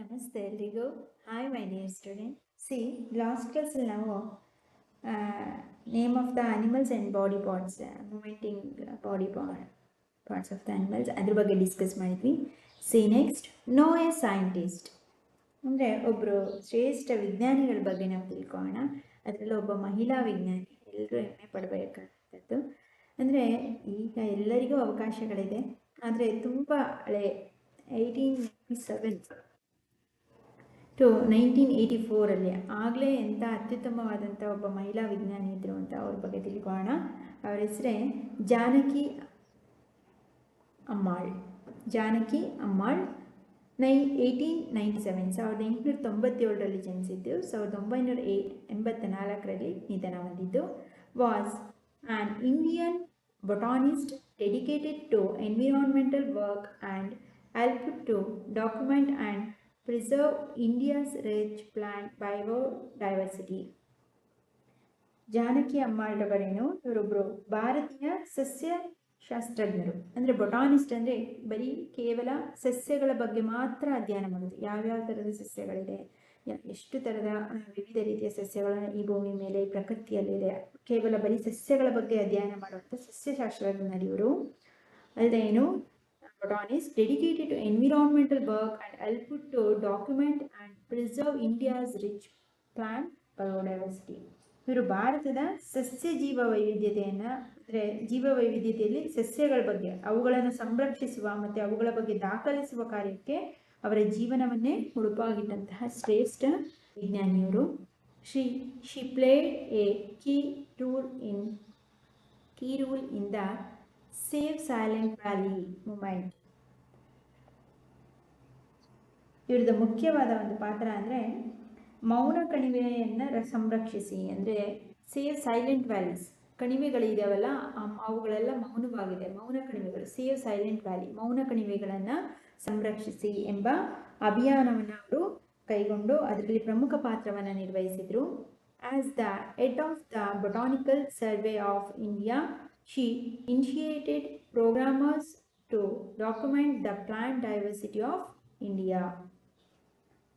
ನಮಸ್ತೆ ಎಲ್ರಿಗೂ. Hi my dear student see last ಕ್ಲಾಸಲ್ಲಿ ನಾವು name of the animals and body parts movement in body parts of the animals ಅದ್ರ ಬಗ್ಗೆ discuss ಮಾಡಿದ್ವಿ. See next know a scientist ಅಂದರೆ ಒಬ್ಬರು ಶ್ರೇಷ್ಠ ವಿಜ್ಞಾನಿಗಳ ಬಗ್ಗೆ ನಾವು ತಿಳ್ಕೊಳ್ಳೋಣ. ಅದರಲ್ಲಿ ಒಬ್ಬ ಮಹಿಳಾ ವಿಜ್ಞಾನಿ. ಎಲ್ಲರೂ ಹೆಮ್ಮೆ ಪಡಬೇಕಾದಂಥದ್ದು ಅಂದರೆ ಈಗ ಎಲ್ಲರಿಗೂ ಅವಕಾಶಗಳಿದೆ. ಆದರೆ ತುಂಬ ಹಳೆ eighteen seven to nineteen eighty ಫೋರಲ್ಲಿ ಆಗಲೇ ಎಂಥ ಅತ್ಯುತ್ತಮವಾದಂಥ ಒಬ್ಬ ಮಹಿಳಾ ವಿಜ್ಞಾನಿ ಇದ್ದರು ಅಂತ ಅವ್ರ ಬಗ್ಗೆ ತಿಳ್ಕೊಳ್ಳೋಣ. ಅವರ ಹೆಸರೇ ಜಾನಕಿ ಅಮ್ಮಾಳ್. ಜಾನಕಿ ಅಮ್ಮಾಳ್ ನೈ ಏಯ್ಟೀನ್ ನೈಂಟಿ ಸೆವೆನ್ ಸಾವಿರದ ಎಂಟುನೂರ ತೊಂಬತ್ತೇಳರಲ್ಲಿ ಜನಿಸಿದ್ದು, ಸಾವಿರದ ಒಂಬೈನೂರ ಏ ಎಂಬತ್ತ ನಾಲ್ಕರಲ್ಲಿ ನಿಧನ ಹೊಂದಿದ್ದು was an Indian botanist dedicated to environmental work and help to document and preserve India's rich plant biodiversity. Janaki ಅಮ್ಮಾಳ್ರವರೇನು ಇವರೊಬ್ಬರು ಭಾರತೀಯ ಸಸ್ಯ ಶಾಸ್ತ್ರಜ್ಞರು ಅಂದರೆ ಬೊಟಾನಿಸ್ಟ್ ಅಂದರೆ ಬರೀ ಕೇವಲ ಸಸ್ಯಗಳ ಬಗ್ಗೆ ಮಾತ್ರ ಅಧ್ಯಯನ ಮಾಡೋದು ಯಾವ್ಯಾವ ಥರದ ಸಸ್ಯಗಳಿದೆ ಎಷ್ಟು ಥರದ ವಿವಿಧ ರೀತಿಯ ಸಸ್ಯಗಳನ್ನು ಈ ಭೂಮಿ ಮೇಲೆ, ಈ ಪ್ರಕೃತಿಯಲ್ಲಿದೆ. ಕೇವಲ ಬರೀ ಸಸ್ಯಗಳ ಬಗ್ಗೆ ಅಧ್ಯಯನ ಮಾಡುವಂಥ ಸಸ್ಯಶಾಸ್ತ್ರಜ್ಞರು ಇವರು ಅಲ್ಲದೆ ಏನು botanist dedicated to environmental work and helped to document and preserve India's rich plant biodiversity. ಇವರು ಭಾರತದ ಸಸ್ಯ ಜೀವ ವೈವಿಧ್ಯತೆಯನ್ನು ಅಂದರೆ ಜೀವ ವೈವಿಧ್ಯತೆಯಲ್ಲಿ ಸಸ್ಯಗಳ ಬಗ್ಗೆ, ಅವುಗಳನ್ನು ಸಂರಕ್ಷಿಸುವ ಮತ್ತು ಅವುಗಳ ಬಗ್ಗೆ ದಾಖಲಿಸುವ ಕಾರ್ಯಕ್ಕೆ ಅವರ ಜೀವನವನ್ನೇ ಉಡುಪಾಗಿಟ್ಟಂತಹ ಶ್ರೇಷ್ಠ ವಿಜ್ಞಾನಿಯವರು Shri she played a key role in, key role in the save Silent Valley movement ಇವ್ರದ್ದು ಮುಖ್ಯವಾದ ಒಂದು ಪಾತ್ರ ಅಂದರೆ ಮೌನ ಕಣಿವೆಯನ್ನು ಸಂರಕ್ಷಿಸಿ ಅಂದರೆ ಸೇವ್ ಸೈಲೆಂಟ್ ವ್ಯಾಲೀಸ್ ಕಣಿವೆಗಳಿದಾವಲ್ಲ ಅವುಗಳೆಲ್ಲ ಮೌನವಾಗಿದೆ. ಮೌನ ಕಣಿವೆಗಳು ಸೇವ್ ಸೈಲೆಂಟ್ ವ್ಯಾಲಿ ಮೌನ ಕಣಿವೆಗಳನ್ನು ಸಂರಕ್ಷಿಸಿ ಎಂಬ ಅಭಿಯಾನವನ್ನು ಅವರು ಕೈಗೊಂಡು ಅದರಲ್ಲಿ ಪ್ರಮುಖ ಪಾತ್ರವನ್ನು ನಿರ್ವಹಿಸಿದರು. As the head of the Botanical Survey of India she initiated programmers to document the plant diversity of India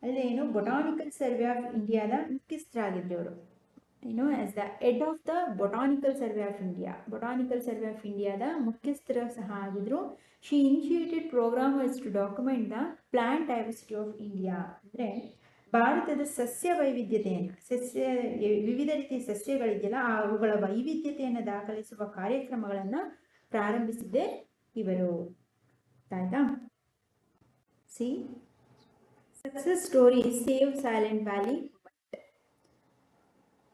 ಅಲ್ಲದೆ ಏನು ಬೊಟಾನಿಕಲ್ ಸರ್ವೆ ಆಫ್ ಇಂಡಿಯಾದ ಮುಖ್ಯಸ್ಥರಾಗಿದ್ದರು ಅವರು ಏನು as the head of the Botanical Survey of India Botanical Survey of ಇಂಡಿಯಾದ ಮುಖ್ಯಸ್ಥರ ಸಹ ಆಗಿದ್ರು. She initiated programmers to document the plant diversity of India ಅಂದರೆ ಭಾರತದ ಸಸ್ಯ ವೈವಿಧ್ಯತೆಯನ್ನು ಸಸ್ಯ ವಿವಿಧ ರೀತಿಯ ಸಸ್ಯಗಳಿದೆಯಲ್ಲ ಅವುಗಳ ವೈವಿಧ್ಯತೆಯನ್ನು ದಾಖಲಿಸುವ ಕಾರ್ಯಕ್ರಮಗಳನ್ನು ಪ್ರಾರಂಭಿಸಿದ್ದೆ ಇವರು. ಆಯ್ತಾ? See, success story save Silent Valley.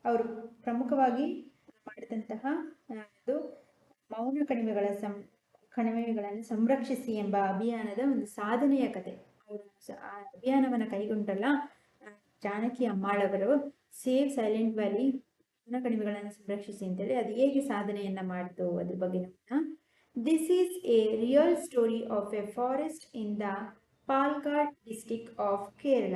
ಅವರು ಪ್ರಮುಖವಾಗಿ ಮಾಡಿದಂತಹ ಒಂದು ಮೌನ ಕಣಿವೆಗಳ ಸಂ, ಕಣಿವೆಗಳನ್ನು ಸಂರಕ್ಷಿಸಿ ಎಂಬ ಅಭಿಯಾನದ ಒಂದು ಸಾಧನೆಯ ಕತೆ. ಅವರು ಅಭಿಯಾನವನ್ನು ಕೈಗೊಂಡಲ್ಲ ಜಾನಕಿ ಅಮ್ಮಾಳವರು ಸೇವ್ ಸೈಲೆಂಟ್ ವ್ಯಾಲಿ ಹಣ ಕಣಿವೆಗಳನ್ನು ಸಂರಕ್ಷಿಸಿ ಅಂತೇಳಿ ಅದು ಹೇಗೆ ಸಾಧನೆಯನ್ನ ಮಾಡ್ತು ಅದ್ರ ಬಗ್ಗೆ ನೋಡೋಣ. This is a real story of a forest in the Palakkad district of Kerala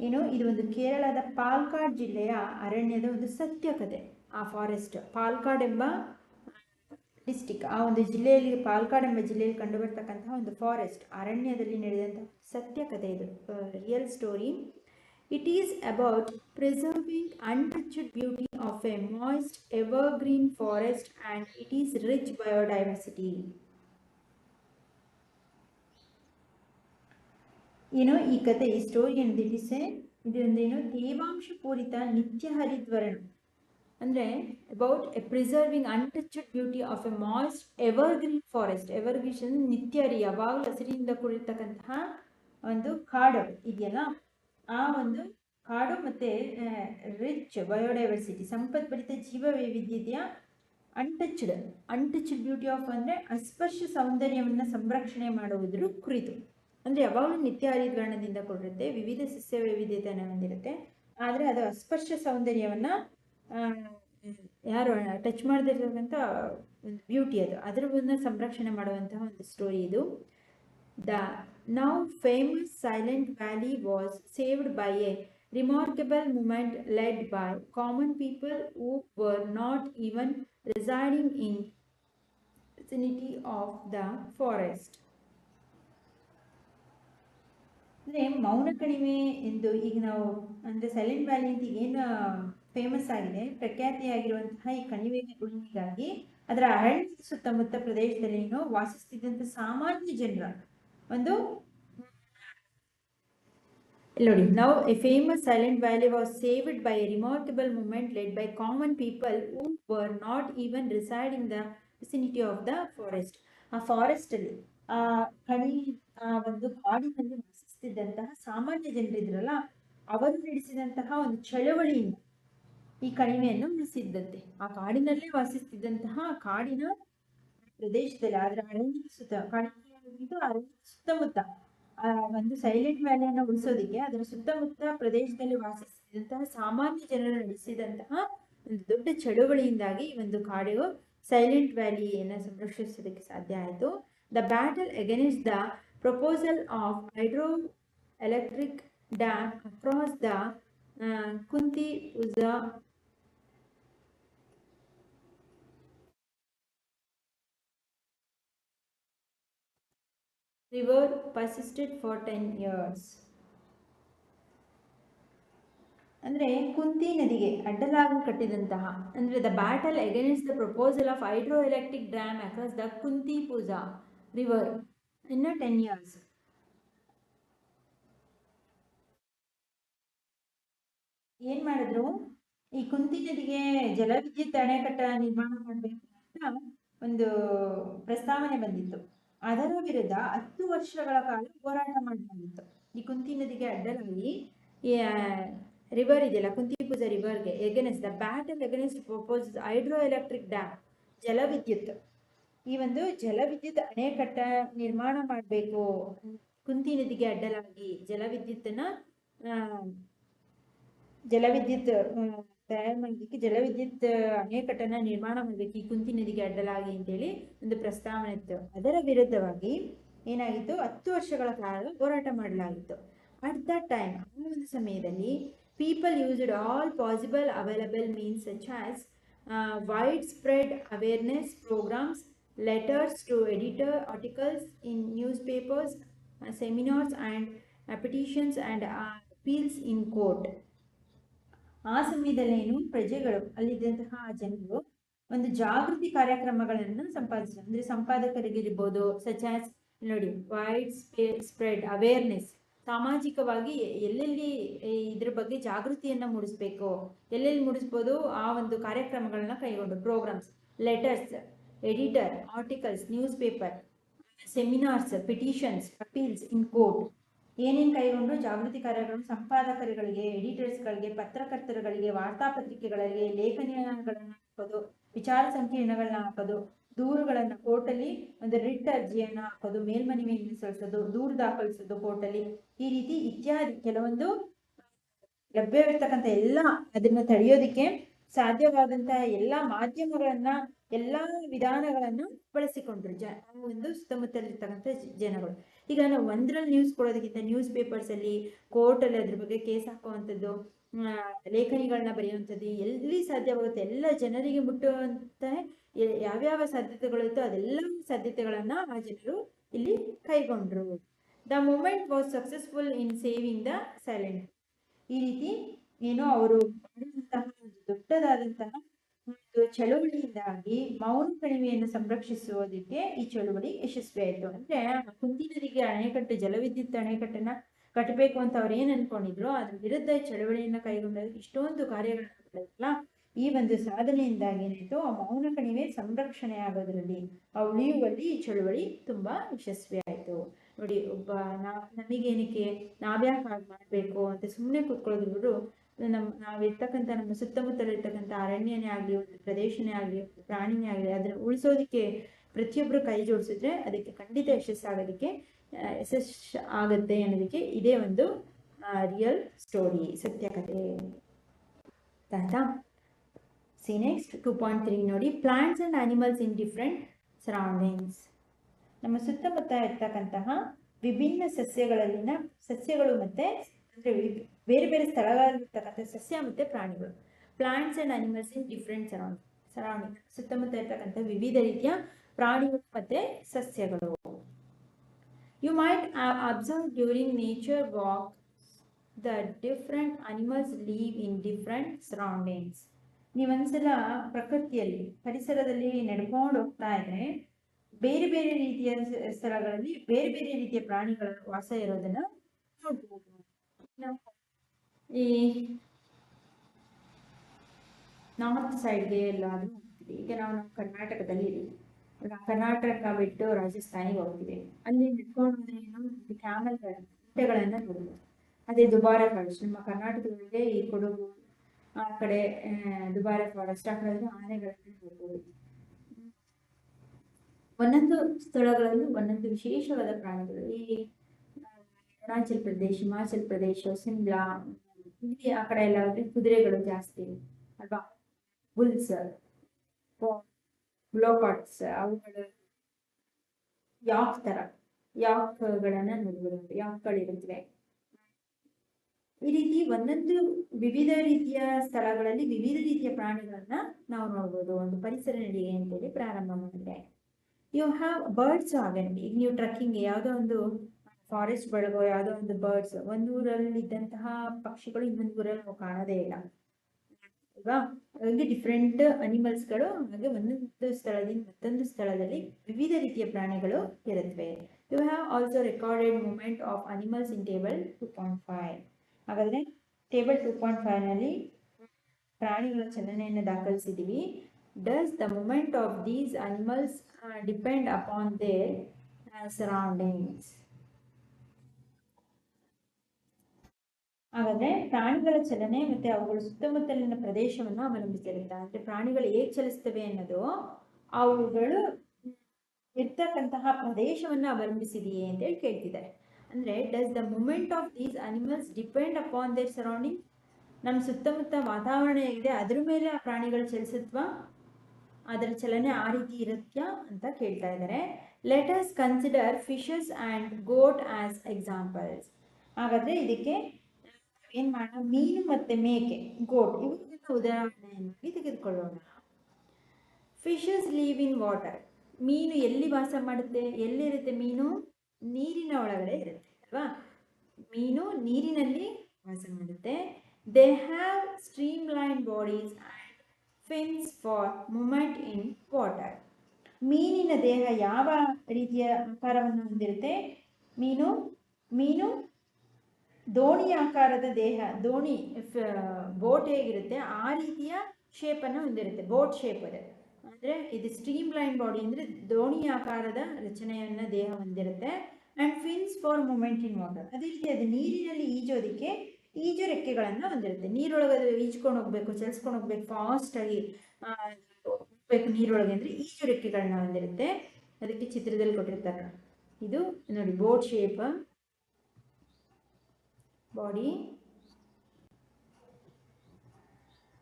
ಏನು? ಇದು ಒಂದು ಕೇರಳದ ಪಾಲ್ಕಾಡ್ ಜಿಲ್ಲೆಯ ಅರಣ್ಯದ ಒಂದು ಸತ್ಯ ಕಥೆ ಆ ಫಾರೆಸ್ಟ್ ಪಾಲ್ಕಾಡ್ ಎಂಬ ಡಿಸ್ಟಿಕ್, ಆ ಒಂದು ಜಿಲ್ಲೆಯಲ್ಲಿ ಪಾಲ್ಕಾಡ್ ಎಂಬ ಜಿಲ್ಲೆಯಲ್ಲಿ ಕಂಡುಬರ್ತಕ್ಕಂತಹ ಒಂದು ಫಾರೆಸ್ಟ್ ಅರಣ್ಯದಲ್ಲಿ ನಡೆದಂತಹ ಸತ್ಯ ಕಥೆ ಇದು real story it is about preserving untouched beauty of a moist evergreen forest and it is rich biodiversity ಏನೋ ಈ ಕತೆ ಈ ಸ್ಟೋರಿ ಏನು ಇದೊಂದೇನು ತೇವಾಂಶ ಪೂರಿತ ನಿತ್ಯ ಹರಿದ್ವರ್ಣ. ಅಂದರೆ about a preserving untouched beauty of a moist evergreen forest evergreen ನಿತ್ಯ ಹರಿ ಯಾವಾಗಲೂ ಹಸಿರಿನಿಂದ ಕೂಡಿರ್ತಕ್ಕಂತಹ ಒಂದು ಕಾಡು ಇದೆಯಲ್ಲ? ಆ ಒಂದು ಕಾಡು ಮತ್ತು ರಿಚ್ ಬಯೋಡೈವರ್ಸಿಟಿ ಸಂಪದ್ಭರಿತ ಜೀವ ವೈವಿಧ್ಯತೆಯ ಅನ್ಟಚ್ಡ್ ಅನ್ಟಚ್ಡ್ ಬ್ಯೂಟಿ ಆಫ್ ಅಂದರೆ ಅಸ್ಪರ್ಶ ಸೌಂದರ್ಯವನ್ನು ಸಂರಕ್ಷಣೆ ಮಾಡುವುದರ ಕುರಿತು. ಅಂದರೆ ಯಾವಾಗಲೂ ನಿತ್ಯ ಹರಿದ್ವರ್ಣದಿಂದ ಕೊಡಿರುತ್ತೆ, ವಿವಿಧ ಸಸ್ಯ ವೈವಿಧ್ಯತೆಯನ್ನು ಹೊಂದಿರುತ್ತೆ. ಆದರೆ ಅದು ಅಸ್ಪರ್ಶ ಸೌಂದರ್ಯವನ್ನು ಯಾರು ಟಚ್ ಮಾಡದಿರ್ತಕ್ಕಂಥ ಒಂದು ಬ್ಯೂಟಿ ಅದು ಅದರವನ್ನು ಸಂರಕ್ಷಣೆ ಮಾಡುವಂತಹ ಒಂದು ಸ್ಟೋರಿ ಇದು the now famous Silent Valley was saved by a remarkable movement led by common people who were not even residing in vicinity of the forest. ಅಂದರೆ ಮೌನ ಕಣಿವೆ ಎಂದು ಈಗ ನಾವು, ಅಂದರೆ ಸೈಲೆಂಟ್ ವ್ಯಾಲಿ ಅಂತ ಏನು ಫೇಮಸ್ ಆಗಿದೆ. ಪ್ರಖ್ಯಾತಿಯಾಗಿರುವಂತಹ ಈ ಕಣಿವೆ ಕಣಿವೆಗಳಿಗಾಗಿ ಅದರ ಅರಣ್ಯ ಸುತ್ತಮುತ್ತ ಪ್ರದೇಶದಲ್ಲಿ ವಾಸಿಸ್ತಿದ್ದಂಥ ಸಾಮಾನ್ಯ ಜನರ. ಒಂದು ನೋಡಿ now a famous Silent Valley was saved by a remarkable movement led by common people who were not even reside in the vicinity of the forest ಆ ಫಾರೆಸ್ಟ್ ಅಲ್ಲಿ, ಆ ಕಣಿ, ಆ ಒಂದು ಕಾಡಿನಲ್ಲಿ ವಾಸಿಸ್ತಿದ್ದಂತಹ ಸಾಮಾನ್ಯ ಜನರಿದ್ರಲ್ಲ, ಅವರು ನಡೆಸಿದಂತಹ ಒಂದು ಚಳವಳಿಯಿಂದ ಈ ಕಣಿವೆಯನ್ನು ಉಳಿಸಿದ್ದಂತೆ. ಆ ಕಾಡಿನಲ್ಲೇ ವಾಸಿಸ್ತಿದ್ದಂತಹ ಕಾಡಿನ ಪ್ರದೇಶದಲ್ಲಿ ಅದರ ಅರಣ್ಯ ಸುತ್ತ ಕಾಡಿನ ಅರಣ್ಯ ಸುತ್ತಮುತ್ತ, ಆ ಒಂದು ಸೈಲೆಂಟ್ ವ್ಯಾಲಿಯನ್ನು ಉಳಿಸೋದಿಕ್ಕೆ ಅದರ ಸುತ್ತಮುತ್ತ ಪ್ರದೇಶದಲ್ಲಿ ವಾಸಿಸುತ್ತಿದ್ದಂತಹ ಸಾಮಾನ್ಯ ಜನರು ನಡೆಸಿದಂತಹ ಒಂದು ದೊಡ್ಡ ಚಳುವಳಿಯಿಂದಾಗಿ ಈ ಒಂದು ಕಾಡು ಸೈಲೆಂಟ್ ವ್ಯಾಲಿಯನ್ನು ಸಂರಕ್ಷಿಸೋದಕ್ಕೆ ಸಾಧ್ಯ ಆಯಿತು. The battle against the proposal of hydroelectric dam across the Kunthipuzha river persisted for 10 years. ಅಂದರೆ ಕುಂತಿ ನದಿಗೆ ಅಡ್ಡಲಾಗಿ ಕಟ್ಟಿದಂತಹ, ಅಂದರೆ the battle against the proposal of hydroelectric dam across the Kunthipuzha river ಇನ್ನ ಟೆನ್ ಇಯರ್ಸ್ ಏನ್ ಮಾಡಿದ್ರು? ಈ ಕುಂತಿ ನದಿಗೆ ಜಲವಿದ್ಯುತ್ ಅಣೆಕಟ್ಟ ನಿರ್ಮಾಣ ಮಾಡಬೇಕು ಅಂತ ಒಂದು ಪ್ರಸ್ತಾವನೆ ಬಂದಿತ್ತು. ಅದರ ವಿರುದ್ಧ ಹತ್ತು ವರ್ಷಗಳ ಕಾಲ ಹೋರಾಟ ಮಾಡಲಾಗಿತ್ತು ಈ ಕುಂತಿ ನದಿಗೆ ಅಡ್ಡಲಾಗಿ ರಿವರ್ ಇದೆಯಲ್ಲ Kunthipuzha ರಿವರ್ಗೆ against the battle against propose hydroelectric dam ಜಲವಿದ್ಯುತ್. ಈ ಒಂದು ಜಲವಿದ್ಯುತ್ ಅಣೆಕಟ್ಟ ನಿರ್ಮಾಣ ಮಾಡಬೇಕು. ಕುಂತಿ ನದಿಗೆ ಅಡ್ಡಲಾಗಿ ಜಲವಿದ್ಯುತ್ತನ್ನ ಜಲವಿದ್ಯುತ್ ತಯಾರು ಮಾಡಲಿಕ್ಕೆ ಜಲವಿದ್ಯುತ್ ಅಣೆಕಟ್ಟನ್ನು ನಿರ್ಮಾಣ ಮಾಡಬೇಕು. ಈ ಕುಂತಿ ನದಿಗೆ ಅಡ್ಡಲಾಗಿ ಅಂತೇಳಿ ಒಂದು ಪ್ರಸ್ತಾವನೆ ಇತ್ತು. ಅದರ ವಿರುದ್ಧವಾಗಿ ಏನಾಗಿತ್ತು? ಹತ್ತು ವರ್ಷಗಳ ಕಾಲ ಹೋರಾಟ ಮಾಡಲಾಗಿತ್ತು. ಅಟ್ ದ ಟೈಮ್ ಆ ಒಂದು ಸಮಯದಲ್ಲಿ people used all possible available means such as widespread awareness programmes letters to editor articles in newspapers seminars and petitions and appeals in court ಆ ಸಮಯದಲ್ಲೇನು ಪ್ರಜೆಗಳು, ಅಲ್ಲಿದ್ದಂತಹ ಜನರು ಒಂದು ಜಾಗೃತಿ ಕಾರ್ಯಕ್ರಮಗಳನ್ನು ಸಂಪಾದಿಸಿದ್ರು. ಅಂದ್ರೆ ಸಂಪಾದಕರಿಗಿರ್ಬೋದು ಸಚ್ ಆಸ್ ನೋಡಿ ವೈಡ್ ಸ್ಪ್ರೆಡ್ ಅವೇರ್ನೆಸ್ ಸಾಮಾಜಿಕವಾಗಿ ಎಲ್ಲೆಲ್ಲಿ ಇದ್ರ ಬಗ್ಗೆ ಜಾಗೃತಿಯನ್ನ ಮೂಡಿಸ್ಬೇಕು, ಎಲ್ಲೆಲ್ಲಿ ಮೂಡಿಸ್ಬೋದು ಆ ಒಂದು ಕಾರ್ಯಕ್ರಮಗಳನ್ನ ಕೈಗೊಂಡು programmes letters editor articles newspaper seminars petitions appeals in court ಏನೇನು ಕೈಗೊಂಡು ಜಾಗೃತಿ ಕಾರ್ಯಗಳು ಸಂಪಾದಕರುಗಳಿಗೆ, ಎಡಿಟರ್ಸ್ಗಳಿಗೆ, ಪತ್ರಕರ್ತರುಗಳಿಗೆ ವಾರ್ತಾಪತ್ರಿಕೆಗಳಿಗೆ ಲೇಖನಗಳನ್ನು ಹಾಕೋದು ವಿಚಾರ ಸಂಕೀರ್ಣಗಳನ್ನ ಹಾಕೋದು ದೂರುಗಳನ್ನು ಕೋರ್ಟಲ್ಲಿ ಒಂದು ರಿಟ್ ಅರ್ಜಿಯನ್ನು ಹಾಕೋದು ಮೇಲ್ಮನವಿಯನ್ನು ಸಲ್ಲಿಸೋದು, ದೂರು ದಾಖಲಿಸೋದು ಕೋರ್ಟಲ್ಲಿ. ಈ ರೀತಿ ಇತ್ಯಾದಿ ಕೆಲವೊಂದು ಲಭ್ಯವಿರ್ತಕ್ಕಂಥ ಎಲ್ಲ ಅದನ್ನ ತಡೆಯೋದಿಕ್ಕೆ ಸಾಧ್ಯವಾದಂತಹ ಎಲ್ಲ ಮಾಧ್ಯಮಗಳನ್ನ ಎಲ್ಲಾ ವಿಧಾನಗಳನ್ನು ಬಳಸಿಕೊಂಡ್ರು ಜ ಒಂದು ಸುತ್ತಮುತ್ತಲಿರ್ತಕ್ಕಂಥ ಜನಗಳು. ಈಗ ನಾವು ಒಂದ್ರಲ್ಲಿ ನ್ಯೂಸ್ ಕೊಡೋದಕ್ಕಿಂತ ನ್ಯೂಸ್ ಪೇಪರ್ಸ್ ಅಲ್ಲಿ ಕೋರ್ಟ್ ಅಲ್ಲಿ ಅದ್ರ ಬಗ್ಗೆ ಕೇಸ್ ಹಾಕುವಂಥದ್ದು ಲೇಖನಿಗಳನ್ನ ಬರೆಯುವಂಥದ್ದು, ಎಲ್ಲಿ ಸಾಧ್ಯವಾಗುತ್ತೆ ಎಲ್ಲ ಜನರಿಗೆ ಮುಟ್ಟುವಂತ ಯಾವ್ಯಾವ ಸಾಧ್ಯತೆಗಳಿತ್ತು ಅದೆಲ್ಲ ಸಾಧ್ಯತೆಗಳನ್ನ ಆ ಜನರು ಇಲ್ಲಿ ಕೈಗೊಂಡ್ರು. The movement was successful in saving the Silent ಈ ರೀತಿ ಏನೋ ಅವರು ದೊಡ್ಡದಾದಂತಹ ಚಳುವಳಿಯಿಂದಾಗಿ ಮೌನ ಕಣಿವೆಯನ್ನು ಸಂರಕ್ಷಿಸುವುದಕ್ಕೆ ಈ ಚಳುವಳಿ ಯಶಸ್ವಿಯಾಯಿತು. ಅಂದ್ರೆ ಕುಂದಿ ನದಿಗೆ ಅಣೆಕಟ್ಟು, ಜಲವಿದ್ಯುತ್ ಅಣೆಕಟ್ಟನ್ನ ಕಟ್ಟಬೇಕು ಅಂತ ಅವ್ರು ಏನ್ ಅನ್ಕೊಂಡಿದ್ರು, ಅದ್ರ ವಿರುದ್ಧ ಚಳವಳಿಯನ್ನ ಕೈಗೊಂಡಾಗ ಇಷ್ಟೊಂದು ಕಾರ್ಯಗಳನ್ನ ಈ ಒಂದು ಸಾಧನೆಯಿಂದಾಗಿ ಏನಾಯ್ತು, ಆ ಮೌನ ಕಣಿವೆ ಸಂರಕ್ಷಣೆ ಆಗೋದ್ರಲ್ಲಿ, ಆ ಉಳಿಯುವಲ್ಲಿ ಈ ಚಳುವಳಿ ತುಂಬಾ ಯಶಸ್ವಿ ಆಯ್ತು ನೋಡಿ, ಒಬ್ಬ ನಾ ನಮಗೇನಕ್ಕೆ ನಾವ್ಯಾಕೆ ಹಾಗೆ ಮಾಡ್ಬೇಕು ಅಂತ ಸುಮ್ಮನೆ ಕೂತ್ಕೊಳ್ಳೋದ್ರು ನಮ್ಮ ನಾವಿರ್ತಕ್ಕಂಥ ನಮ್ಮ ಸುತ್ತಮುತ್ತಲಿರ್ತಕ್ಕಂಥ ಅರಣ್ಯನೇ ಆಗಲಿ, ಒಂದು ಪ್ರದೇಶನೇ ಆಗಲಿ ಪ್ರಾಣಿನೇ ಆಗಲಿ, ಅದನ್ನ ಉಳಿಸೋದಕ್ಕೆ ಪ್ರತಿಯೊಬ್ಬರು ಕೈ ಜೋಡಿಸಿದ್ರೆ ಅದಕ್ಕೆ ಖಂಡಿತ ಯಶಸ್ಸಾಗೋದಕ್ಕೆ ಯಶಸ್ ಆಗುತ್ತೆ ಅನ್ನೋದಕ್ಕೆ ಇದೇ ಒಂದು ರಿಯಲ್ ಸ್ಟೋರಿ ಸತ್ಯಕಥೆ. ಆಯ್ತಾ see next two point three ನೋಡಿ. Plants and animals in different surroundings ನಮ್ಮ ಸುತ್ತಮುತ್ತ ಇರ್ತಕ್ಕಂತಹ ವಿಭಿನ್ನ ಸಸ್ಯಗಳಲ್ಲಿನ ಸಸ್ಯಗಳು ಮತ್ತೆ ಅಂದರೆ ಬೇರೆ ಬೇರೆ ಸ್ಥಳಗಳಲ್ಲಿರ್ತಕ್ಕಂಥ ಸಸ್ಯ ಮತ್ತು ಪ್ರಾಣಿಗಳು. Plants and animals in different surround surrounding ಸುತ್ತಮುತ್ತ ಇರ್ತಕ್ಕಂಥ ವಿವಿಧ ರೀತಿಯ ಪ್ರಾಣಿಗಳು ಮತ್ತು ಸಸ್ಯಗಳು. You might observe during nature walk the different animals live in different surroundings ನೀವೊಂದ್ಸಲ ಪ್ರಕೃತಿಯಲ್ಲಿ, ಪರಿಸರದಲ್ಲಿ ನಡ್ಕೊಂಡು ಹೋಗ್ತಾ ಇದ್ರೆ, ಬೇರೆ ಬೇರೆ ರೀತಿಯ ಸ್ಥಳಗಳಲ್ಲಿ ಬೇರೆ ಬೇರೆ ರೀತಿಯ ಪ್ರಾಣಿಗಳ ವಾಸ ಇರೋದನ್ನ ನೋಡ್ಬೋದು. ನಾವು ಈ ನಾರ್ತ್ ಸೈಡ್ಗೆ ಎಲ್ಲಾದ್ರೂ ಹೋಗ್ತೀವಿ. ಈಗ ನಾವು ನಮ್ಮ ಕರ್ನಾಟಕದಲ್ಲಿ ಕರ್ನಾಟಕ ಬಿಟ್ಟು ರಾಜಸ್ಥಾನಿಗೆ ಹೋಗ್ತೀವಿ. ಅಲ್ಲಿ ನಿಂತ್ಕೊಂಡು ಹೋದ್ರೆ ಏನು ಕ್ಯಾಮಲ್ಗಳ ಒಂಟೆಗಳನ್ನ ನೋಡ್ಬೋದು. ಅದೇ ದುಬಾರ ಫಾರೆಸ್ಟ್ ನಮ್ಮ ಕರ್ನಾಟಕದೊಳಗೆ ಈ ಕೊಡಗು, ಆ ಕಡೆ ದುಬಾರ ಫಾರೆಸ್ಟ್ ಆ ಕಡೆ ಆನೆಗಳನ್ನ ನೋಡ್ಬೋದು. ಒಂದೊಂದು ಸ್ಥಳಗಳಲ್ಲೂ ಒಂದೊಂದು ವಿಶೇಷವಾದ ಪ್ರಾಣಿಗಳು. ಈ ಅರುಣಾಚಲ್ ಪ್ರದೇಶ್, ಹಿಮಾಚಲ್ ಪ್ರದೇಶ, ಸಿಮ್ಲಾ ಇಲ್ಲಿ ಆ ಕಡೆ ಎಲ್ಲ ಹೋದ್ರೆ ಕುದುರೆಗಳು ಜಾಸ್ತಿ ಅಲ್ವಾ? ಬುಲ್ಸ್ ಬ್ಲೋಕಾಟ್ಸ್ ಅವುಗಳ ಯಾಕ್ ತರ. ಯಾಕ್ಗಳನ್ನ ನೋಡ್ಬೋದು. ಯಾಕ್ಗಳಿರುತ್ತವೆ ಈ ರೀತಿ ಒಂದೊಂದು ವಿವಿಧ ರೀತಿಯ ಸ್ಥಳಗಳಲ್ಲಿ ವಿವಿಧ ರೀತಿಯ ಪ್ರಾಣಿಗಳನ್ನ ನಾವು ನೋಡ್ಬೋದು. ಒಂದು ಪರಿಸರ ನಡಿಗೆ ಅಂತೇಳಿ ಪ್ರಾರಂಭ ಮಾಡಿದ್ರೆ. ಯು ಹ್ಯಾವ್ ಬರ್ಡ್ಸ್ ಆಗನ್ ಈಗ ನೀವು ಟ್ರಕ್ಕಿಂಗ್ ಯಾವುದೋ ಒಂದು ಫಾರೆಸ್ಟ್ ಬೆಳಗೋ ಯಾವುದೋ ಒಂದು ಬರ್ಡ್ಸ್ ಒಂದು ಊರಲ್ಲಿ ಇದ್ದಂತಹ ಪಕ್ಷಿಗಳು ಇನ್ನೊಂದು ಊರಲ್ಲಿ ನಾವು ಕಾಣೋದೇ ಇಲ್ಲ. ಅಲ್ವಾ ಹಾಗೆ ಡಿಫ್ರೆಂಟ್ ಅನಿಮಲ್ಸ್ಗಳು ಹಾಗೆ ಒಂದೊಂದು ಸ್ಥಳದಿಂದ ಮತ್ತೊಂದು ಸ್ಥಳದಲ್ಲಿ ವಿವಿಧ ರೀತಿಯ ಪ್ರಾಣಿಗಳು ಇರುತ್ತವೆ. You have also recorded movement of animals in table two point five ಹಾಗಾದ್ರೆ ಟೇಬಲ್ ಟೂ ಪಾಯಿಂಟ್ ಫೈವ್ನಲ್ಲಿ ಪ್ರಾಣಿಗಳ ಚಲನೆಯನ್ನು ದಾಖಲಿಸಿದ್ದೀವಿ. Does the movement of these animals depend upon their surroundings ಹಾಗಾದ್ರೆ ಪ್ರಾಣಿಗಳ ಚಲನೆ ಮತ್ತೆ ಅವುಗಳ ಸುತ್ತಮುತ್ತಲಿನ ಪ್ರದೇಶವನ್ನು ಅವಲಂಬಿಸಿರುತ್ತೆ. ಅಂದ್ರೆ ಪ್ರಾಣಿಗಳು ಹೇಗೆ ಚಲಿಸ್ತವೆ ಅನ್ನೋದು ಅವುಗಳು ಇರ್ತಕ್ಕಂತಹ ಪ್ರದೇಶವನ್ನು ಅವಲಂಬಿಸಿದೆಯೇ ಅಂತ ಹೇಳಿ ಕೇಳ್ತಿದ್ದಾರೆ. ಅಂದ್ರೆ does the movement of these animals depend upon their surrounding ನಮ್ಮ ಸುತ್ತಮುತ್ತ ವಾತಾವರಣ ಹೇಗಿದೆ, ಅದ್ರ ಮೇಲೆ ಆ ಪ್ರಾಣಿಗಳು ಚಲಿಸತ್ವ? ಅದರ ಚಲನೆ ಆ ರೀತಿ ಇರುತ್ತಾ ಅಂತ ಕೇಳ್ತಾ ಇದ್ದಾರೆ. Let us consider fishes and goat as examples ಹಾಗಾದರೆ ಇದಕ್ಕೆ ಏನ್ ಮಾಡೋಣ? ಮೀನು ಮತ್ತೆ ಮೇಕೆ ಗೋಟ್ ಇವುಗಳನ್ನ ಉದಾಹರಣೆಯಾಗಿ ತೆಗೆದುಕೊಳ್ಳೋಣ. ಫಿಶಸ್ ಲೀವ್ ಇನ್ ವಾಟರ್ ಮೀನು ಎಲ್ಲಿ ವಾಸ ಮಾಡುತ್ತೆ? ಎಲ್ಲಿರುತ್ತೆ ಮೀನು? ನೀರಿನ ಒಳಗಡೆ ಇರುತ್ತೆ, ಅಲ್ವಾ? ಮೀನು ನೀರಿನಲ್ಲಿ ವಾಸ ಮಾಡುತ್ತೆ. They have streamline bodies and fins for movement in water ಮೀನಿನ ದೇಹ ಯಾವ ರೀತಿಯ ಆಕಾರವನ್ನು ಹೊಂದಿರುತ್ತೆ? ಮೀನು ಮೀನು ದೋಣಿ ಆಕಾರದ ದೇಹ, ದೋಣಿ ಬೋಟ್ ಹೇಗಿರುತ್ತೆ? ಆ ರೀತಿಯ ಶೇಪನ್ನು ಹೊಂದಿರುತ್ತೆ, ಬೋಟ್ ಶೇಪ್ ಅದು. ಅಂದರೆ ಇದು ಸ್ಟ್ರೀಮ್ ಲೈನ್ ಬಾಡಿ ಅಂದರೆ ದೋಣಿ ಆಕಾರದ ರಚನೆಯನ್ನು ದೇಹ ಹೊಂದಿರುತ್ತೆ. And fins for movement in water ಅದೇ ರೀತಿ ಅದು ನೀರಿನಲ್ಲಿ ಈಜೋದಕ್ಕೆ ಈಜು ರೆಕ್ಕೆಗಳನ್ನು ಹೊಂದಿರುತ್ತೆ. ನೀರೊಳಗೆ ಈಜ್ಕೊಂಡು ಹೋಗ್ಬೇಕು, ಚಲಿಸ್ಕೊಂಡು ಹೋಗ್ಬೇಕು ಫಾಸ್ಟಾಗಿ ಹೋಗ್ಬೇಕು ನೀರೊಳಗೆ ಅಂದರೆ ಈಜು ರೆಕ್ಕೆಗಳನ್ನ ಹೊಂದಿರುತ್ತೆ. ಅದಕ್ಕೆ ಚಿತ್ರದಲ್ಲಿ ಕೊಟ್ಟಿರ್ತಾರೆ ಇದು ನೋಡಿ, ಬೋಟ್ ಶೇಪ್ ಬಾಡಿ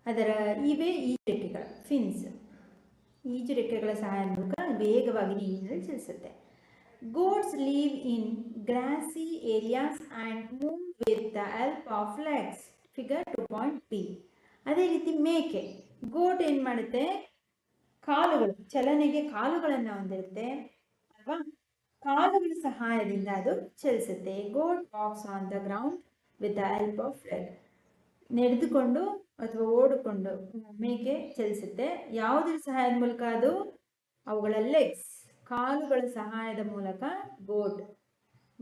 ಅದರ ಇವೆ ಈಜು ರೆಕ್ಕೆಗಳು ಫಿನ್ಸ್ ಈಜು ರೆಕ್ಕೆಗಳ ಸಹಾಯದ ಮೂಲಕ ವೇಗವಾಗಿ ನೀರಿನಲ್ಲಿ ಚಲಿಸುತ್ತೆ. Goats live in grassy areas and move with the help of legs figure two point B ಅದೇ ರೀತಿ ಮೇಕೆ. ಗೋಟ್ ಏನು ಮಾಡುತ್ತೆ? ಕಾಲುಗಳು, ಚಲನೆಗೆ ಕಾಲುಗಳನ್ನು ಹೊಂದಿರುತ್ತೆ. ಅಲ್ವಾ? ಕಾಲುಗಳ ಸಹಾಯದಿಂದ ಅದು ಚಲಿಸುತ್ತೆ. Goat walks on the ground with the help of leg ನಡೆದುಕೊಂಡು ಅಥವಾ ಓಡಿಕೊಂಡು ಮೇಕೆ ಚಲಿಸುತ್ತೆ. ಯಾವುದರ ಸಹಾಯದ ಮೂಲಕ ಅದು ಅವುಗಳ ಲೆಗ್ಸ್ ಕಾಲುಗಳ ಸಹಾಯದ ಮೂಲಕ ಬೋಟ್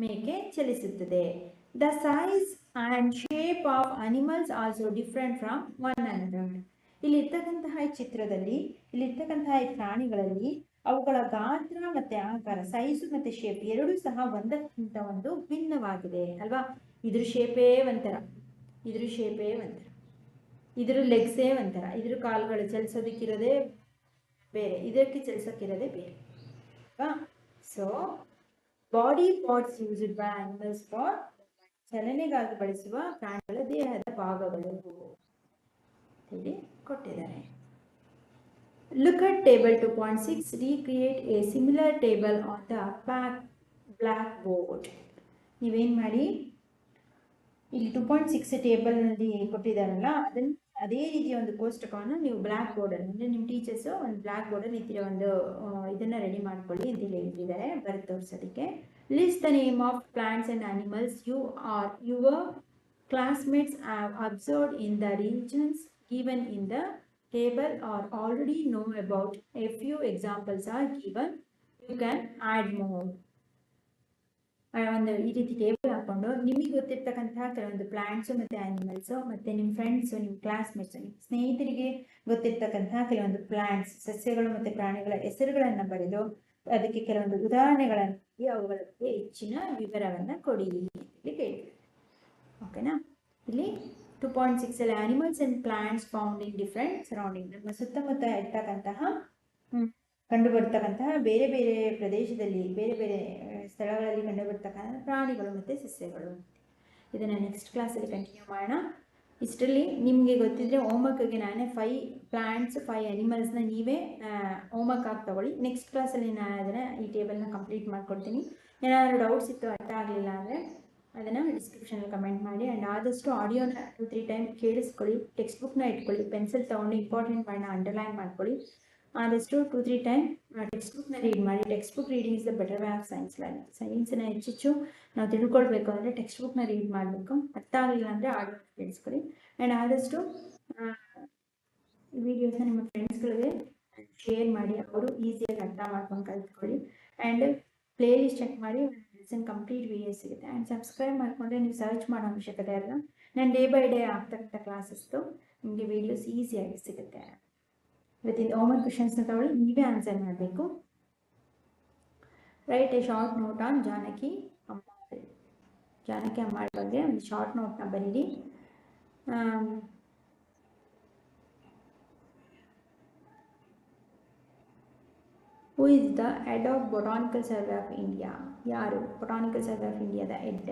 ಮೇಕೆ ಚಲಿಸುತ್ತದೆ. The size and shape of animals also different from one and ಇಲ್ಲಿರ್ತಕ್ಕಂತಹ ಈ ಚಿತ್ರದಲ್ಲಿ, ಇಲ್ಲಿರ್ತಕ್ಕಂತಹ ಈ ಪ್ರಾಣಿಗಳಲ್ಲಿ ಅವುಗಳ ಗಾತ್ರ ಮತ್ತೆ ಆಕಾರ ಸೈಜು ಮತ್ತೆ ಶೇಪ್ ಎರಡೂ ಸಹ ಒಂದಕ್ಕಿಂತ ಒಂದು ಭಿನ್ನವಾಗಿದೆ, ಅಲ್ವಾ? ಇದ್ರ ಶೇಪೇ ಒಂಥರ. ಇದ್ರ ಶೇಪೇ ಒಂಥರ. ಇದ್ರ ಲೆಗ್ಸೇ ಒಂಥರ. ಇದ್ರ ಕಾಲುಗಳು ಚಲಿಸೋದಕ್ಕಿರೋದೇ ಬೇರೆ. ಇದಕ್ಕೆ ಚಲಿಸೋಕ್ಕಿರೋದೇ ಬೇರೆ. ಅಲ್ವಾ so body parts used by animals for ಚಲನೆಗಾಗಿ ಬಳಸುವ ಪ್ರಾಣಿಗಳ ದೇಹದ ಭಾಗಗಳು. ಹೇಳಿ ಕೊಟ್ಟಿದ್ದಾರೆ. Look at table two point six recreate a similar table on the back blackboard ನೀವೇನು ಮಾಡಿ? ಇಲ್ಲಿ ಟು ಪಾಯಿಂಟ್ ಸಿಕ್ಸ್ ಟೇಬಲ್ನಲ್ಲಿ ಕೊಟ್ಟಿದ್ದಾರಲ್ಲ ಅದನ್ನ ಅದೇ ರೀತಿಯ ಒಂದು ಕೋಷ್ಟಕವನ್ನು ನೀವು ಬ್ಲ್ಯಾಕ್ ಬೋರ್ಡಲ್ಲಿ ಅಂದರೆ ನಿಮ್ಮ ಟೀಚರ್ಸು ಒಂದು ಬ್ಲ್ಯಾಕ್ ಬೋರ್ಡಲ್ಲಿ ಈ ಥರ ಒಂದು ಇದನ್ನ ರೆಡಿ ಮಾಡ್ಕೊಳ್ಳಿ ಅಂತ ಹೇಳಿ ಹೇಳ್ತಿದ್ದಾರೆ ಬರೆದು ತೋರಿಸೋದಕ್ಕೆ list the name of plants and animals you or your classmates have observed in the regions given in the table are already know about. A few examples are given. You can add more. ಒಂದು ಈ ರೀತಿ table ಹಾಕೊಂಡು ನಿಮಗೆ ಗೊತ್ತಿರ್ತಕ್ಕಂತಹ ಕೆಲವೊಂದು plants ಮತ್ತು animals ಮತ್ತು ನಿಮ್ಮ friends ನಿಮ್ಮ ಕ್ಲಾಸ್ಮೇಟ್ಸು ನಿಮ್ಮ ಸ್ನೇಹಿತರಿಗೆ ಗೊತ್ತಿರ್ತಕ್ಕಂತಹ ಕೆಲವೊಂದು ಪ್ಲಾಂಟ್ಸ್ ಸಸ್ಯಗಳು ಮತ್ತು ಪ್ರಾಣಿಗಳ ಹೆಸರುಗಳನ್ನು ಬರೆದು ಅದಕ್ಕೆ ಕೆಲವೊಂದು ಉದಾಹರಣೆಗಳನ್ನು ಅವುಗಳ ಬಗ್ಗೆ ಹೆಚ್ಚಿನ ವಿವರವನ್ನು ಕೊಡಿ ಅಂತೇಳಿ ಕೇಳಿದ್ರು ಓಕೆನಾ ಇಲ್ಲಿ ಟು ಪಾಯಿಂಟ್ ಸಿಕ್ಸ್ ಅಲ್ಲಿ animals and plants found in different surrounding ನಮ್ಮ ಸುತ್ತಮುತ್ತ ಇರ್ತಕ್ಕಂತಹ ಕಂಡು ಬರ್ತಕ್ಕಂತಹ ಬೇರೆ ಬೇರೆ ಪ್ರದೇಶದಲ್ಲಿ ಬೇರೆ ಬೇರೆ ಸ್ಥಳಗಳಲ್ಲಿ ಕಂಡುಬರ್ತಕ್ಕಂಥ ಪ್ರಾಣಿಗಳು ಮತ್ತು ಸಸ್ಯಗಳು. ಇದನ್ನು ನೆಕ್ಸ್ಟ್ ಕ್ಲಾಸಲ್ಲಿ ಕಂಟಿನ್ಯೂ ಮಾಡೋಣ. ಇಷ್ಟರಲ್ಲಿ ನಿಮಗೆ ಗೊತ್ತಿದ್ರೆ ಹೋಮ್ವರ್ಕ್ಗೆ ನಾನೇ ಫೈ ಪ್ಲ್ಯಾಂಟ್ಸ್ ಫೈ ಅನಿಮಲ್ಸ್ನ ನೀವೇ ಹೋಮ್ವರ್ಕ್ ಆಗಿ ತಗೊಳ್ಳಿ. ನೆಕ್ಸ್ಟ್ ಕ್ಲಾಸಲ್ಲಿ ನಾನು ಅದನ್ನು ಈ ಟೇಬಲ್ನ ಕಂಪ್ಲೀಟ್ ಮಾಡ್ಕೊಡ್ತೀನಿ. ಏನಾದರೂ ಡೌಟ್ಸ್ ಇತ್ತು ಅರ್ಥ ಆಗಲಿಲ್ಲ ಅಂದರೆ ಅದನ್ನು ಡಿಸ್ಕ್ರಿಪ್ಷನಲ್ಲಿ ಕಮೆಂಟ್ ಮಾಡಿ. ಆ್ಯಂಡ್ ಆದಷ್ಟು ಆಡಿಯೋನ ಟು ತ್ರೀ ಟೈಮ್ ಕೇಳಿಸ್ಕೊಳ್ಳಿ. ಟೆಕ್ಸ್ಟ್ ಬುಕ್ನ ಇಟ್ಕೊಳ್ಳಿ. ಪೆನ್ಸಿಲ್ ತೊಗೊಂಡು ಇಂಪಾರ್ಟೆಂಟ್ ಪಾಯಿಂಟ್ನ ಅಂಡರ್ಲೈನ್ ಮಾಡ್ಕೊಳ್ಳಿ. ಆದಷ್ಟು ಟು ತ್ರೀ ಟೈಮ್ ಟೆಕ್ಸ್ಟ್ ಬುಕ್ನ ರೀಡ್ ಮಾಡಿ textbook reading is the better way of science learning ಸೈನ್ಸನ್ನ ಹೆಚ್ಚೆಚ್ಚು ನಾವು ತಿಳ್ಕೊಳ್ಬೇಕು ಅಂದರೆ ಟೆಕ್ಸ್ಟ್ ಬುಕ್ನ ರೀಡ್ ಮಾಡಬೇಕು. ಅರ್ಥ ಆಗಲಿಲ್ಲ ಅಂದರೆ ಆಡಿಯೋ ಕೇಳಿಸ್ಕೊಳ್ಳಿ ಆ್ಯಂಡ್ ಆದಷ್ಟು ವಿಡಿಯೋಸ್ನ ನಿಮ್ಮ ಫ್ರೆಂಡ್ಸ್ಗಳಿಗೆ ಶೇರ್ ಮಾಡಿ. ಅವರು ಈಸಿಯಾಗಿ ಅರ್ಥ ಮಾಡ್ಕೊಂಡು ಕಲ್ತ್ಕೊಳ್ಳಿ. ಆ್ಯಂಡ್ ಪ್ಲೇ ಲಿಸ್ಟ್ ಚೆಕ್ ಮಾಡಿ. ಲೆಸನ್ ಕಂಪ್ಲೀಟ್ ವಿಡಿಯೋ ಸಿಗುತ್ತೆ. ಆ್ಯಂಡ್ ಸಬ್ಸ್ಕ್ರೈಬ್ ಮಾಡಿಕೊಂಡ್ರೆ ನೀವು ಸರ್ಚ್ ಮಾಡೋ ಅವಶ್ಯಕತೆ ಇಲ್ಲ. ನಾನು ಡೇ ಬೈ ಡೇ ಆಗ್ತಕ್ಕಂಥ ಕ್ಲಾಸಸ್ದು ನಿಮಗೆ ವೀಡಿಯೋಸ್ ಈಸಿಯಾಗಿ ಸಿಗುತ್ತೆ. ವಿತಿನ್ ಹೋಮ್ವರ್ಕ್ ಕ್ವಶನ್ಸ್ನ ತಗೊಳ್ಳಿ ನೀವೇ ಆನ್ಸರ್ ಮಾಡಬೇಕು write a short note on Janaki Ammal Janaki Ammal ಬಗ್ಗೆ ಒಂದು ಶಾರ್ಟ್ ನೋಟ್ನ ಬರೀರಿ am, who is the head of Botanical Survey of India ಯಾರು ಬೊಟಾನಿಕಲ್ ಸರ್ವೆ ಆಫ್ ಇಂಡಿಯಾದ head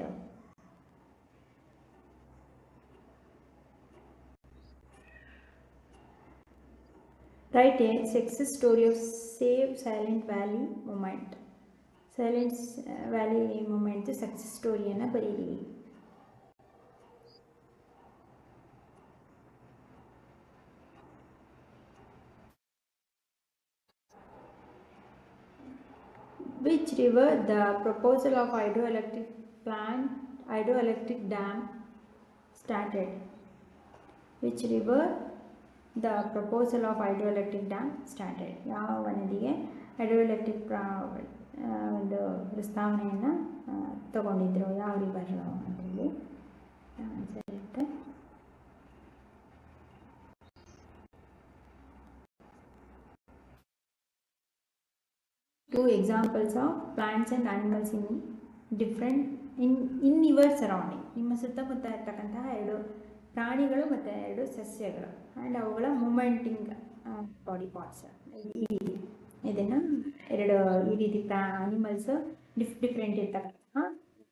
write a success story of save Silent Valley movement Silent Valley movement success ಸ್ಟೋರಿಯನ್ನು ಬರೀರಿ which river the proposal of hydroelectric plant hydroelectric dam started which river the proposal of hydroelectric dam started ಯಾವ ನದಿಗೆ ಹೈಡ್ರೋಎಲೆಕ್ಟ್ರಿಕ್ ಪ್ರಾ ಒಂದು ಪ್ರಸ್ತಾವನೆಯನ್ನು ತಗೊಂಡಿದ್ದರು ಯಾವ river ಅಂತೇಳಿ answer ಇರುತ್ತೆ. Two examples of plants and animals in different in in your surrounding ನಿಮ್ಮ ಸುತ್ತಮುತ್ತ ಇರ್ತಕ್ಕಂತಹ ಎರಡು ಪ್ರಾಣಿಗಳು ಮತ್ತು ಎರಡು ಸಸ್ಯಗಳು. ಆ್ಯಂಡ್ ಅವುಗಳ ಮೂಮೆಂಟಿಂಗ್ ಬಾಡಿ ಪಾರ್ಟ್ಸ್ ಈ ಇದನ್ನು ಎರಡು, ಈ ರೀತಿ ಪ್ರಾ ಅನಿಮಲ್ಸ್ ಡಿಫ್ ಡಿಫ್ರೆಂಟ್ ಇರ್ತಕ್ಕಂತಹ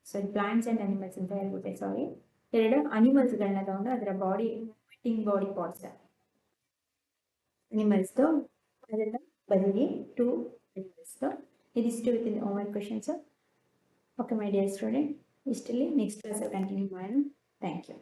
ಸಾರಿ ಪ್ಲಾಂಟ್ಸ್ ಆ್ಯಂಡ್ ಅನಿಮಲ್ಸ್ ಅಂತ ಹೇಳ್ಬಿಟ್ಟೆ ಸಾರಿ ಎರಡು ಅನಿಮಲ್ಸ್ಗಳನ್ನ ತಗೊಂಡು ಅದರ body movement in body parts ಅನಿಮಲ್ಸ್ದು ಅದೆಲ್ಲ ಬರೀರಿ ಟು ಅನಿಮಲ್ಸ್ದು ಇದಿಷ್ಟು within Oman questions okay my dear student ಇಷ್ಟಲ್ಲಿ next ಕ್ಲಾಸಲ್ಲಿ ಕಂಟಿನ್ಯೂ ಮಾಡೋಣ. Thank you